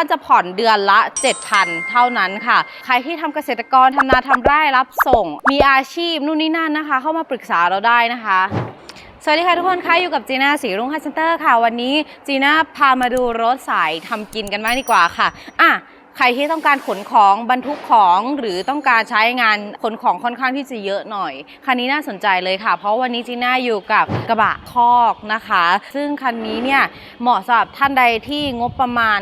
ท่านจะผ่อนเดือนละ 7,000 เท่านั้นค่ะ ใครที่ทำเกษตรกรทำนาทำไร่รับส่ง มีอาชีพนู่นนี่นั่นนะคะ เข้ามาปรึกษาเราได้นะคะสวัสดีค่ะทุกคนค่ะอยู่กับจีน่าสีรุ่งฮัสเซนเตอร์ค่ะ วันนี้จีน่าพามาดูรถสายทำกินกันบ้างดีกว่าค่ะอะ ใครที่ต้องการขนของบรรทุกของหรือต้องการใช้งานขนของค่อนข้างที่จะเยอะหน่อย คันนี้น่าสนใจเลยค่ะ เพราะวันนี้จีน่าอยู่กับกระบะคอกนะคะ ซึ่งคันนี้เนี่ยเหมาะสำหรับท่านใดที่งบประมาณ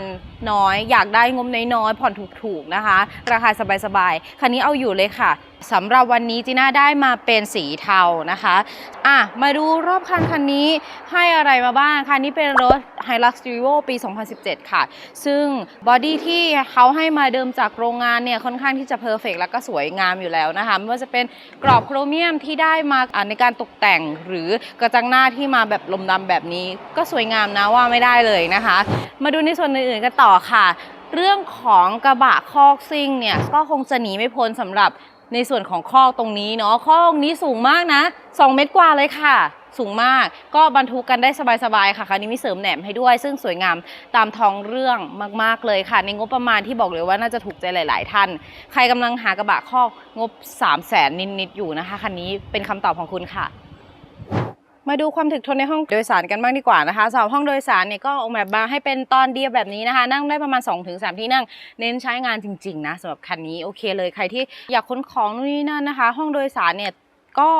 น้อย อยากได้งบน้อยๆผ่อนถูกๆนะคะ ราคาสบายๆคันนี้เอาอยู่เลยค่ะ สำหรับวันนี้จีน่าได้มาเป็นสีเทานะคะอะมาดูรอบคันคันนี้ให้อะไรมาบ้างคันนี้เป็นรถ Hilux Revo ปี 2017 ค่ะ ซึ่งบอดี้ที่เขาให้มาเดิมจากโรงงานเนี่ยค่อนข้างที่จะเพอร์เฟกแล้วก็สวยงามอยู่แล้วนะคะไม่ว่าจะเป็นกรอบโครเมียมที่ได้มาอ่าในการตกแต่งหรือกระจังหน้าที่มาแบบลมดำแบบนี้ ก็สวยงามนะว่าไม่ได้เลยนะคะ มาดูในส่วนอื่นๆกันต่อค่ะ เรื่องของกระบะคอกซิ่งเนี่ยก็คงจะหนีไม่พ้นสำหรับ ในส่วนของคอกตรงนี้เนาะคอกนี้สูงมากนะ 2 เมตรกว่าเลยค่ะ สูงมากก็บรรทุกกันได้สบายๆค่ะคันนี้มีเสริมแหนมให้ด้วย ซึ่งสวยงามตามท้องเรื่องมากๆเลยค่ะ ในงบประมาณที่บอกเลยว่าน่าจะถูกใจหลาย ๆท่านใครกำลังหากระบะคอกงบ 3 0 0แสนนิดๆอยู่นะคะคันนี้เป็นคำตอบของคุณค่ะ มาดูความถึกทนในห้องโดยสารกันบ้างดีกว่านะคะสำหรับห้องโดยสารเนี่ยก็ออกแบบมาให้เป็นตอนเดียวแบบนี้นะคะ นั่งได้ประมาณ 2-3 ที่นั่ง เน้นใช้งานจริงๆนะสำหรับคันนี้โอเคเลยใครที่อยากขนของนู่นนี่นั่นนะคะ ห้องโดยสารเนี่ย ก็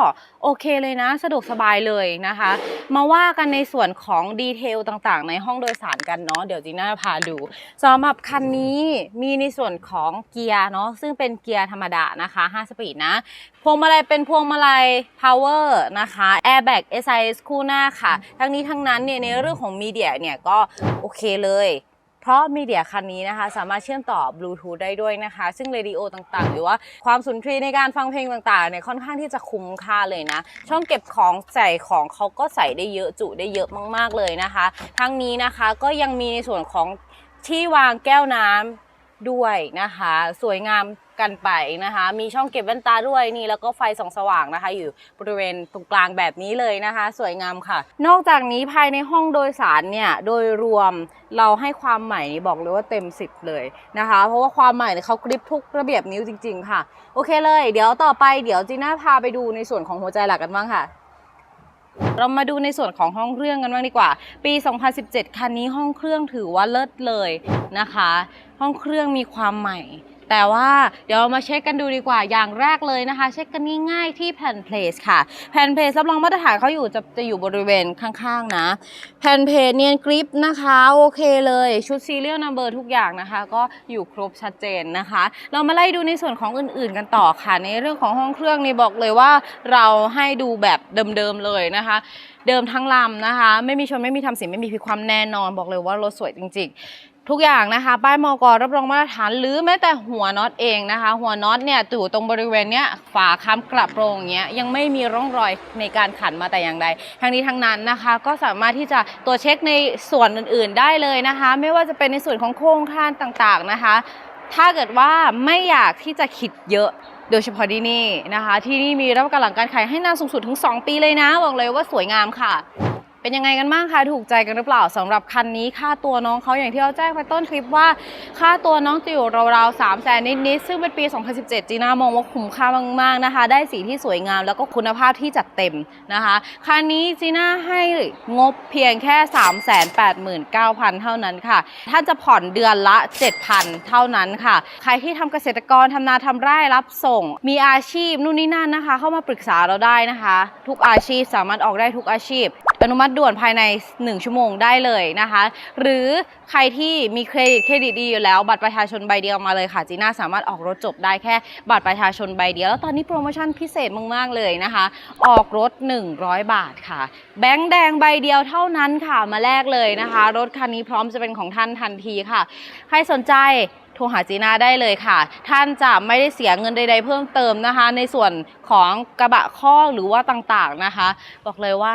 โอเคเลยนะ สะดวกสบายเลยนะคะ มาว่ากันในส่วนของดีเทลต่างๆ ในห้องโดยสารกันเนาะเดี๋ยวจีน่าพาดูสำหรับคันนี้มีในส่วนของเกียร์เนาะซึ่งเป็นเกียร์ธรรมดานะคะ 5 สปีดนะ พวงมาลัยเป็นพวงมาลัย power นะคะ airbag SIS คู่หน้าค่ะ ทั้งนี้ทั้งนั้นเนี่ยในเรื่องของมีเดียเนี่ยก็โอเคเลย เพราะมีเดียคันนี้นะคะ สามารถเชื่อมต่อบลูทูธได้ด้วยนะคะ ซึ่งเรดิโอต่างๆ หรือว่าความสุนทรีในการฟังเพลงต่างๆเนี่ยค่อนข้างที่จะคุ้มค่าเลยนะ ช่องเก็บของใส่ของเขาก็ใส่ได้เยอะจุได้เยอะมากๆเลยนะคะ ทั้งนี้นะคะก็ยังมีในส่วนของที่วางแก้วน้ำด้วยนะคะ สวยงาม กันไปนะคะ มีช่องเก็บแว่นตาด้วยนี่แล้วก็ไฟส่องสว่างนะคะ อยู่บริเวณตรงกลางแบบนี้เลยนะคะ สวยงามค่ะ นอกจากนี้ภายในห้องโดยสารเนี่ยโดยรวมเราให้ความใหม่นี่บอกเลยว่าเต็ม 10 เลยนะคะ เพราะว่าความใหม่เนี่ยเขากริปทุกระเบียบนิ้วจริง ๆ ค่ะ โอเคเลย เดี๋ยวต่อไปเดี๋ยวจีน่าพาไปดูในส่วนของหัวใจหลักกันบ้างค่ะเรามาดูในส่วนของห้องเครื่องกันบ้างดีกว่า ปี 2017 คันนี้ห้องเครื่องถือว่าเลิศเลยนะคะ ห้องเครื่องมีความใหม่ แต่ว่าเดี๋ยวามาเช็คกันดูดีกว่าอย่างแรกเลยนะคะ เช็คกันง่ายๆที่แผ่นเพลสค่ะ แผ่นเพลสรับรองมาตรฐานเขาอยู่จะจะอยู่บริเวณข้างๆนะ แผ่นเพลสเนียนกริปนะคะโอเคเลยชุดซีเรียลนัมเบอร์ทุกอย่างนะคะ ก็อยู่ครบชัดเจนนะคะ เรามาไล่ดูในส่วนของอื่นๆกันต่อค่ะ ในเรื่องของห้องเครื่องนี่บอกเลยว่าเราให้ดูแบบเดิมๆเลยนะคะ เดิมทั้งลำนะคะ ไม่มีชนไม่มีทำสีไม่มีพิความแน่นอนบอกเลยว่ารถสวยจริงๆ ทุกอย่างนะคะ ป้ายมอกรับรองมาตรฐานหรือแม้แต่หัวน็อตเองนะคะ หัวน็อตเนี่ยอยู่ตรงบริเวณเนี้ยฝาค้ำกลับโปร่งเงี้ยยังไม่มีร่องรอยในการขันมาแต่อย่างใดทั้งนี้ทั้งนั้นนะคะ ก็สามารถที่จะตรวจเช็คในส่วนอื่นๆได้เลยนะคะ ไม่ว่าจะเป็นในส่วนของโครงคานต่างๆนะคะ ถ้าเกิดว่าไม่อยากที่จะคิดเยอะโดยเฉพาะที่นี่นะคะ ที่นี่มีรับประกันหลังการขายให้นานสูงสุดถึง 2 ปีเลยนะบอกเลยว่าสวยงามค่ะ เป็นยังไงกันบ้างคะถูกใจกันหรือเปล่าสำหรับคันนี้ค่าตัวน้องเขาอย่างที่เราแจ้งไปต้นคลิปว่า ค่าตัวน้องจะอยู่ราวๆ3 0 0แสนนิดๆซึ่งเป็นปี 2017 จีน่ามองว่าคุ้มค่ามากๆนะคะ ได้สีที่สวยงามแล้วก็คุณภาพที่จัดเต็มนะคะคันนี้จีน่าให้งบเพียงแค่ 389,000 เท่านั้นค่ะถ้าจะผ่อนเดือนละ 7,000 เท่านั้นค่ะ ใครที่ทำเกษตรกรทำนาทำไร่รับส่ง มีอาชีพนู่นนี่นั่นนะคะ เข้ามาปรึกษาเราได้นะคะ ทุกอาชีพสามารถออกได้ทุกอาชีพอนุมัติด่วนภายใน 1 ชั่วโมงได้เลยนะคะ หรือใครที่มีเครดิตเครดิตดีอยู่แล้ว บัตรประชาชนใบเดียวมาเลยค่ะจีน่าสามารถออกรถจบได้แค่บัตรประชาชนใบเดียว แล้วตอนนี้โปรโมชั่นพิเศษมากๆเลยนะคะ ออกรถ 100 บาทค่ะ แบงค์แดงใบเดียวเท่านั้นค่ะมาแลกเลยนะคะ รถคันนี้พร้อมจะเป็นของท่านทันทีค่ะ ใครสนใจโทรหาจีน่าได้เลยค่ะ ท่านจะไม่ได้เสียเงินใด ๆ เพิ่มเติมนะคะ ในส่วนของกระบะข้อหรือว่าต่างๆนะคะ บอกเลยว่า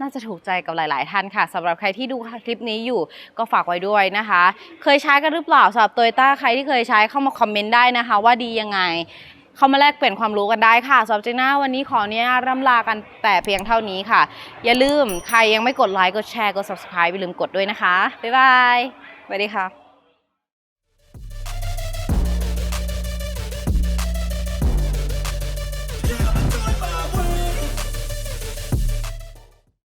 น่าจะถูกใจกับหลาย ๆ ท่านค่ะสำหรับใครที่ดูคลิปนี้อยู่ก็ฝากไว้ด้วยนะคะ เคยใช้กันหรือเปล่าสำหรับโตโยต้าใครที่เคยใช้เข้ามาคอมเมนต์ได้นะคะ ว่าดียังไงเข้ามาแลกเปลี่ยนความรู้กันได้ค่ะสำหรับจีน่าวันนี้ขอเนี้ยร่ำลากันแต่เพียงเท่านี้ค่ะ อย่าลืมใครยังไม่กดไลค์กดแชร์กด subscribe อย่าลืมกดด้วยนะคะ บ๊ายบายสวัสดีค่ะ